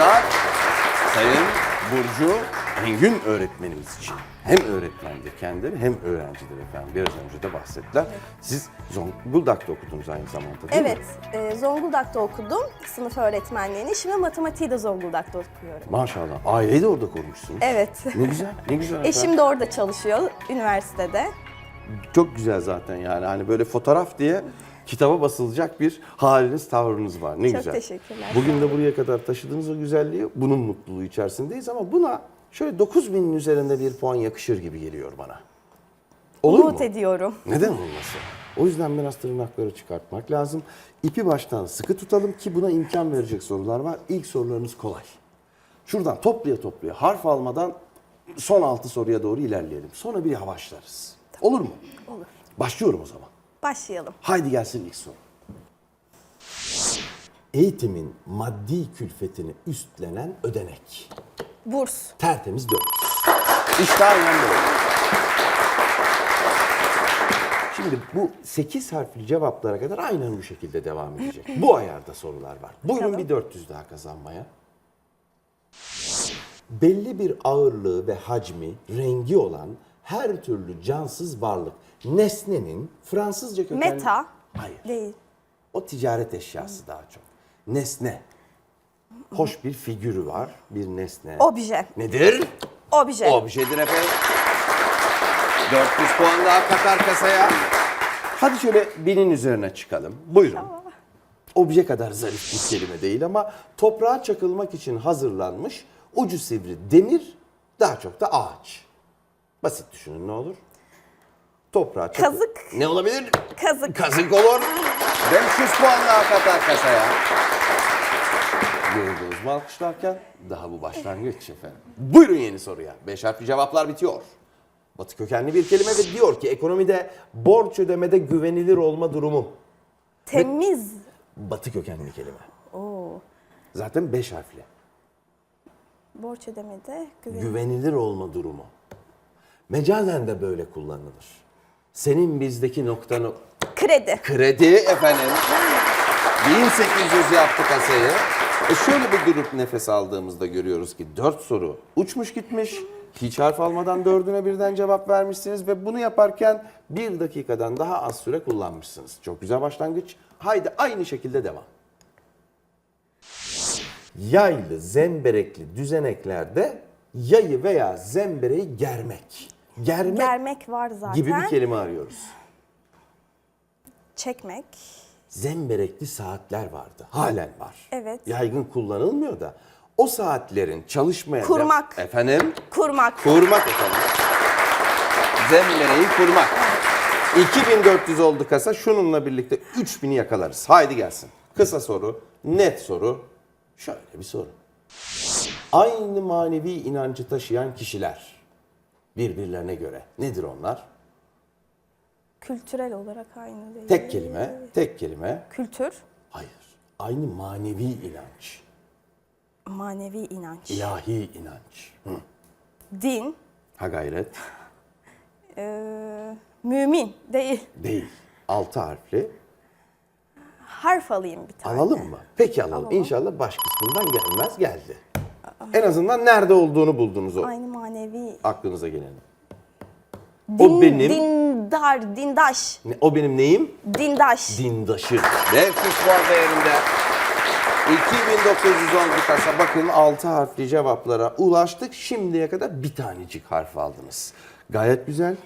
alkışlar Sayın Burcu Engin öğretmenimiz için. Hem öğretmendir kendileri hem öğrencidir efendim. Biraz önce de bahsettiler. Siz Zonguldak'ta okudunuz aynı zamanda değil Evet, mi? e, Zonguldak'ta okudum sınıf öğretmenliğini. Şimdi matematiği de Zonguldak'ta okuyorum. Maşallah. Aileyi de orada kurmuşsunuz. Evet. Ne güzel, ne güzel efendim. Eşim de orada çalışıyor üniversitede. Çok güzel zaten yani. Hani böyle fotoğraf diye kitaba basılacak bir haliniz, tavrınız var. Ne Çok güzel. teşekkürler. Bugün de buraya kadar taşıdığınız o güzelliği, bunun mutluluğu içerisindeyiz ama buna şöyle 9000'in üzerinde bir puan yakışır gibi geliyor bana. Olur Umut mu? ediyorum. Neden olmasın? O yüzden biraz tırnakları çıkartmak lazım. İpi baştan sıkı tutalım ki buna imkan verecek sorular var. İlk sorularınız kolay. Şuradan toplaya toplaya harf almadan son altı soruya doğru ilerleyelim. Sonra bir yavaşlarız. Olur mu? Olur. Başlıyorum o zaman. Başlayalım. Haydi gelsin ilk soru. Eğitimin maddi külfetini üstlenen ödenek. Burs. Tertemiz 4. İşte aynen böyle. Şimdi bu 8 harfli cevaplara kadar aynen bu şekilde devam edecek. Bu ayarda sorular var. Buyurun Tamam. bir 400 daha kazanmaya. Belli bir ağırlığı ve hacmi, rengi olan her türlü cansız varlık nesnenin Fransızca kökenli... Meta. Hayır. Değil. O ticaret eşyası daha çok. Nesne. Hoş bir figürü var, bir nesne. Obje. Nedir? Obje. Objedir efendim. 400 puan daha katar kasaya. Hadi şöyle binin üzerine çıkalım. Buyurun. Obje kadar zarif bir kelime değil ama toprağa çakılmak için hazırlanmış ucu sivri demir daha çok da ağaç. Basit düşünün ne olur? Toprağa çakıl... Kazık. Ne olabilir? Kazık. Kazık olur. 500 puan daha katar kasaya. Mü alkışlarken? Daha bu başlangıç efendim. Buyurun yeni soruya. Beş harfli cevaplar bitiyor. Batı kökenli bir kelime ve diyor ki ekonomide borç ödemede güvenilir olma durumu. Temiz. Batı kökenli kelime. Oo. Zaten beş harfli. Borç ödemede güven. Güvenilir olma durumu. Mecazen de böyle kullanılır. Senin bizdeki nokta nok- Kredi. Kredi efendim. 1800 yaptı kasayı. E şöyle bir durup nefes aldığımızda görüyoruz ki 4 soru uçmuş gitmiş. Hiç harf almadan dördüne birden cevap vermişsiniz ve bunu yaparken bir dakikadan daha az süre kullanmışsınız. Çok güzel başlangıç. Haydi aynı şekilde devam. Yaylı, zemberekli düzeneklerde yayı veya zembereği germek. Germek Germek var zaten. gibi bir kelime arıyoruz. Çekmek. zemberekli saatler vardı. Halen var. Evet. Yaygın kullanılmıyor da o saatlerin çalışmaya... Kurmak. Efendim? Kurmak. Kurmak efendim. Zembereği kurmak. 2400 oldu kasa. Şununla birlikte 3000'i yakalarız. Haydi gelsin. Kısa soru, net soru. Şöyle bir soru. Aynı manevi inancı taşıyan kişiler birbirlerine göre nedir onlar? Kültürel olarak aynı değil. Tek kelime, tek kelime. Kültür. Hayır. Aynı manevi inanç. Manevi inanç. ilahi inanç. Hı. Din. Ha gayret. Ee, mümin. Değil. Değil. Altı harfli. Harf alayım bir tane. Alalım mı? Peki alalım. İnşallah baş kısmından gelmez. Geldi. En azından nerede olduğunu buldunuz o. Aynı manevi. Aklınıza geleni. Din, O benim- Dindar, dindaş. Ne- O benim neyim? Dindaş. Dindaşım. 500 puan değerinde. 2910 bir kasa. Bakın 6 harfli cevaplara ulaştık. Şimdiye kadar bir tanecik harf aldınız. Gayet güzel.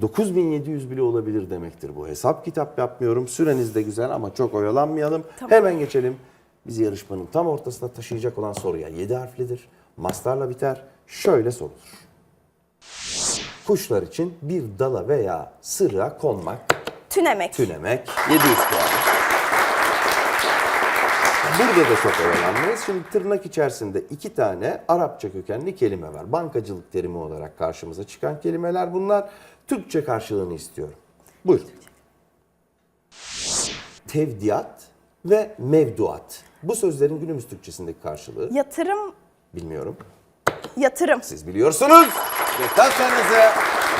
9700 bile olabilir demektir bu. Hesap kitap yapmıyorum. Süreniz de güzel ama çok oyalanmayalım. Hemen geçelim. Bizi yarışmanın tam ortasına taşıyacak olan soruya 7 harflidir. Mastarla biter. Şöyle sorulur. Kuşlar için bir dala veya sırığa konmak Tünemek. tünemek 700 puan. Burada da çok oyalanmayız. Şimdi tırnak içerisinde iki tane Arapça kökenli kelime var. Bankacılık terimi olarak karşımıza çıkan kelimeler bunlar. Türkçe karşılığını istiyorum. Buyurun. Tevdiat ve mevduat. Bu sözlerin günümüz Türkçesindeki karşılığı Yatırım. bilmiyorum. Yatırım. Siz biliyorsunuz. Ve kasanızı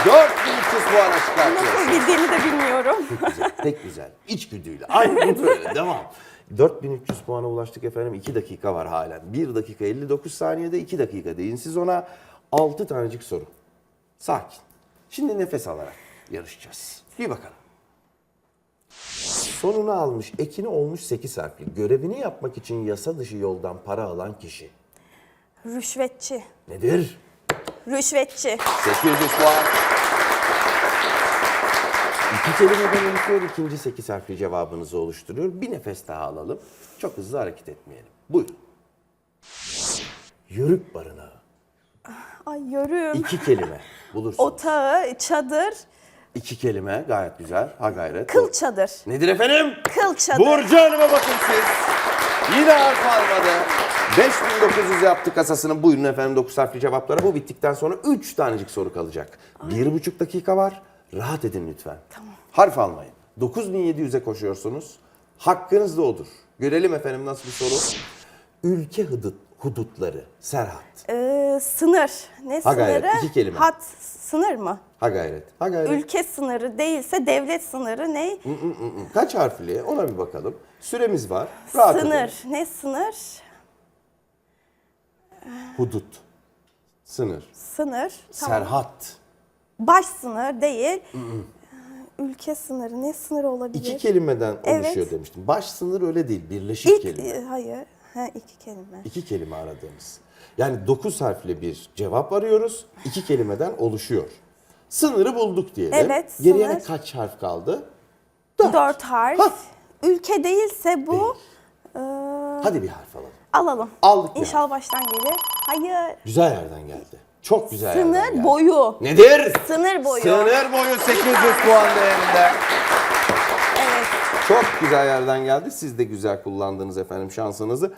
4300 puana Nasıl çıkartıyorsun. bildiğini de bilmiyorum. güzel, pek güzel. İçgüdüyle. Aynen böyle. Devam. 4300 puana ulaştık efendim. 2 dakika var halen. 1 dakika 59 saniyede 2 dakika deyin siz ona. 6 tanecik soru. Sakin. Şimdi nefes alarak yarışacağız. Bir bakalım. Sonunu almış, ekini olmuş 8 harfli. Görevini yapmak için yasa dışı yoldan para alan kişi. Rüşvetçi. Nedir? Rüşvetçi. 800 puan. İki kelimeden oluşuyor, ikinci 8 harfli cevabınızı oluşturuyor. Bir nefes daha alalım. Çok hızlı hareket etmeyelim. Buyurun. Yörük barınağı. Ay yörüm. İki kelime bulursunuz. Otağı, çadır, İki kelime gayet güzel. Ha gayret. kıl çadır. Nedir efendim? Kıl çadır. Burcu Hanım'a bakın siz. Yine harf almadı. 5900 yaptı kasasının. Buyurun efendim 9 harfli cevaplara. Bu bittikten sonra 3 tanecik soru kalacak. Bir buçuk dakika var. Rahat edin lütfen. Tamam. Harf almayın. 9700'e koşuyorsunuz. Hakkınız da odur. Görelim efendim nasıl bir soru. Ülke hudut, hudutları. Serhat. Ee, sınır. Ne Ha gayret, sınırı? iki kelime. Hat sınır mı? Ha gayret. Ha gayret. Ülke sınırı değilse devlet sınırı ne? Kaç harfli? Ona bir bakalım. Süremiz var. Rahat. Sınır. Ne sınır? Hudut. Sınır. Sınır. Tamam. Serhat. Baş sınır değil. Ülke sınırı. Ne sınırı olabilir? İki kelimeden Evet. oluşuyor demiştim. Baş sınır öyle değil, birleşik İlk, kelime. e, hayır. Ha, iki kelime. İki kelime aradığımız. Yani dokuz harfli bir cevap arıyoruz. İki kelimeden oluşuyor. Sınırı bulduk diyelim. Evet, Geriye sınır. kaç harf kaldı? Dört, harf. Ha. Ülke değilse bu e, Hadi bir harf alalım. alalım. Aldık İnşallah baştan gelir. Hayır. Güzel yerden geldi. Çok güzel yerden geldi. Sınır boyu. Nedir? Sınır boyu. Sınır boyu 800 puan değerinde. Evet. Çok güzel yerden geldi. Siz de güzel kullandınız efendim şansınızı.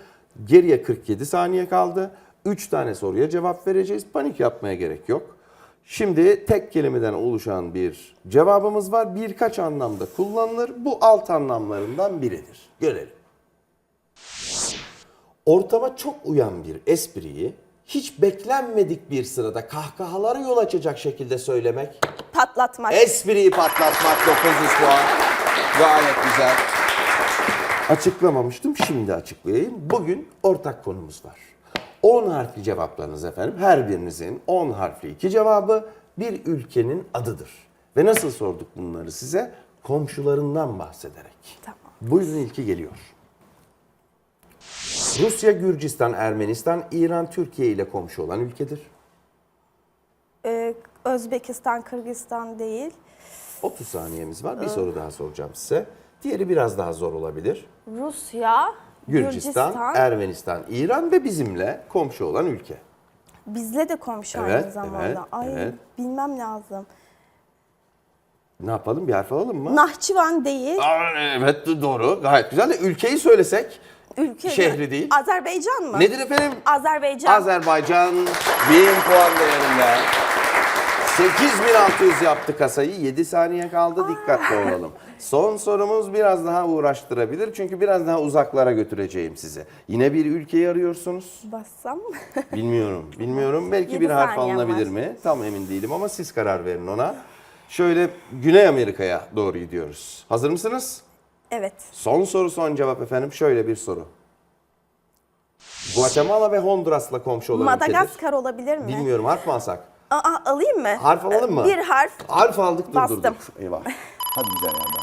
Geriye 47 saniye kaldı. 3 tane soruya cevap vereceğiz. Panik yapmaya gerek yok. Şimdi tek kelimeden oluşan bir cevabımız var. Birkaç anlamda kullanılır. Bu alt anlamlarından biridir. Görelim. Ortama çok uyan bir espriyi hiç beklenmedik bir sırada kahkahalara yol açacak şekilde söylemek Patlatmak. Espriyi patlatmak 900 puan. Gayet güzel. Açıklamamıştım, şimdi açıklayayım. Bugün ortak konumuz var. 10 harfli cevaplarınız efendim. Her birinizin 10 harfli iki cevabı bir ülkenin adıdır. Ve nasıl sorduk bunları size? Komşularından bahsederek. Tamam. Buyurun ilki geliyor. Rusya, Gürcistan, Ermenistan, İran, Türkiye ile komşu olan ülkedir. Ee, Özbekistan, Kırgızistan değil. 30 saniyemiz var. Bir soru daha soracağım size. Diğeri biraz daha zor olabilir. Rusya, Gürcistan, Gürcistan. Ermenistan, İran ve bizimle komşu olan ülke. Bizle de komşu Evet, aynı zamanda. evet, Ay evet. bilmem lazım. Ne yapalım? Bir harf alalım mı? Nahçıvan değil. Aa, evet doğru. Gayet güzel de ülkeyi söylesek. Ülke şehri değil. Azerbaycan mı? Nedir efendim? Azerbaycan. Azerbaycan 1000 puan değerinde. 8600 yaptı kasayı. 7 saniye kaldı. Dikkatli olalım. Son sorumuz biraz daha uğraştırabilir. Çünkü biraz daha uzaklara götüreceğim sizi. Yine bir ülkeyi arıyorsunuz. Bassam. Bilmiyorum, bilmiyorum. Belki Yedi bir harf saniyem alınabilir var. mi? Tam emin değilim ama siz karar verin ona. Şöyle Güney Amerika'ya doğru gidiyoruz. Hazır mısınız? evet. Son soru son cevap efendim. Şöyle bir soru. Guatemala ve Honduras'la komşu olan ülkedir. Madagaskar olabilir mi? Bilmiyorum harf mı alsak? Aa, alayım mı? Harf alalım mı? Bir harf. Harf aldık dur dur Bastım. dur. Eyvah. Hadi güzel yerden.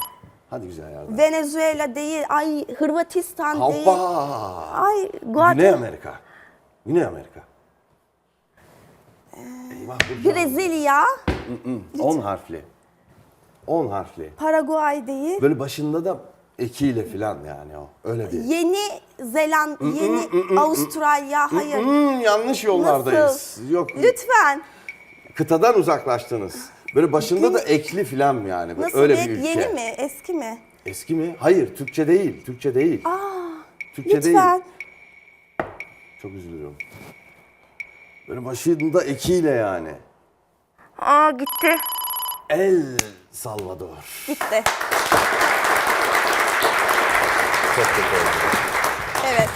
Hadi güzel yerden. Venezuela değil. Ay Hırvatistan değil. Hoppa. Ay Güney Guatemala. Amerika. Güney Amerika. Eyvah. Burcu. Brezilya. 10 harfli. 10 harfli. Paraguay değil. Böyle başında da ekiyle falan yani o. Öyle bir. Yeni Zeland, Yeni Avustralya. Hayır. Hmm, yanlış yollardayız. Nasıl? Yok. Lütfen. Kıtadan uzaklaştınız. Böyle başında da ekli falan yani. Böyle Nasıl öyle bir bir ülke. yeni mi? Eski mi? Eski mi? Hayır, Türkçe değil. Türkçe değil. Aa, Türkçe lütfen. değil. Çok üzülüyorum. Böyle başında ekiyle yani. Aa gitti. El Salvador. Gitti. Çok kötü oldu. Evet.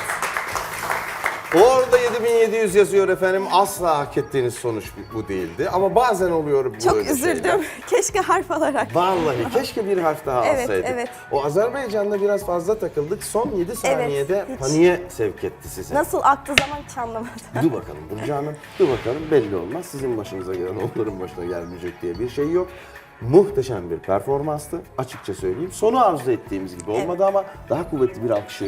Orada 7700 yazıyor efendim. Asla hak ettiğiniz sonuç bu değildi. Ama bazen oluyor bu Çok üzüldüm. şeyler. Keşke harf alarak. Vallahi keşke bir harf daha Evet, alsaydık. evet. O Azerbaycan'da biraz fazla takıldık. Son 7 saniyede hiç. paniğe sevk etti sizi. Nasıl aklı zaman hiç anlamadım. Dur bakalım Burcu Hanım, dur bakalım belli olmaz. Sizin başınıza gelen onların başına gelmeyecek diye bir şey yok. Muhteşem bir performanstı açıkça söyleyeyim. Sonu arzu ettiğimiz gibi olmadı ama daha kuvvetli bir alkışı.